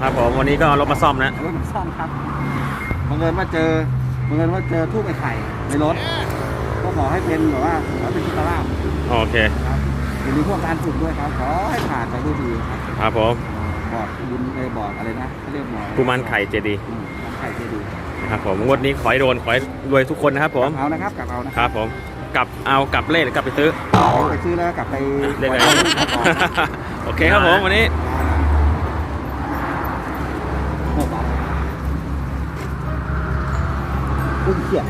ครับผมวันนี้ก็เอารถมาซ่อมนะรถมันซ่อมครับบังเอิญว่าเจอบังเอิญว่าเจอทูบไอ้ไข่ในรถ ก็ขอให้เป็นแบบว่าขอให้เป็นชุดตะลาบโอเคครับยินดีพวกการฝึกด้วยครับ ขอให้ผ่านไปด้วยดีครับครับผมบอร์ดบุญเอยบอร์ดอะไรนะเขาเรียกบอร์ดกุมารไข่เจดีย์อืมกุมารไข่เจดีย์นะครับผมงวดนี้ขอให้โดนขอให้รวยทุกคนนะครับผมเอานะครับกลับเอานะครับผมกลับเอากลับเล่หรือกลับไปซื้อไปซื้อแล้วกลับไปเรียกอะไรปล่อยลูกครับก่อนโอเคครับผมวันนี้ โอ้บาท อุ้งเขียด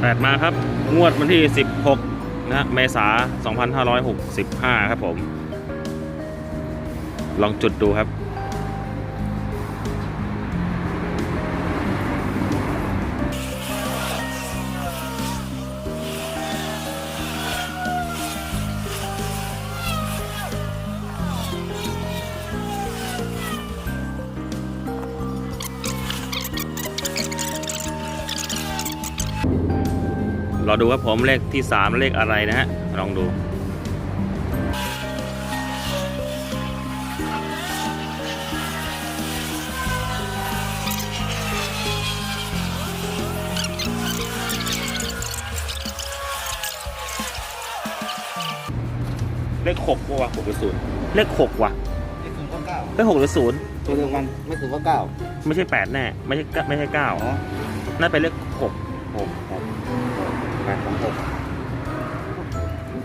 แปดมาครับ งวดวันที่ 16 นะเมษา 2565 ครับผม ลองจุดดูครับ รอดูครับผมเลขที่ 3 เลขอะไรนะฮะ ลองดู เลขหกว่ะหกหรือศูนย์เลขหกว่ะเลขศูนย์เก้าเลขหกหรือศูนย์ตัวเดียวกันเลขศูนย์เก้าไม่ใช่แปดแน่ ไม่ใช่เก้าไม่ใช่เก้าอ๋อน่าเป็นเลขหกหกหก แปดสองหก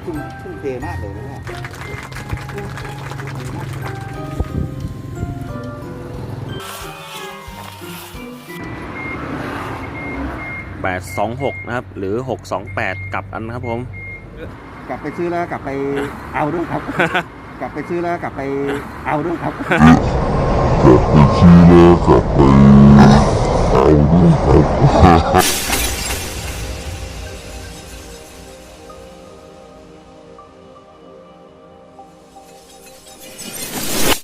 ทุ่มทุ่มเทมากเลยนะเนี่ยแปดสองหกนะครับ หรือหกสองแปดกลับอันนะครับผม กลับไปซื้อแล้วกลับไปเอาด้วยครับ กลับไปซื้อแล้วกลับไปเอาด้วยครับ Cappuccino, caffè, auto,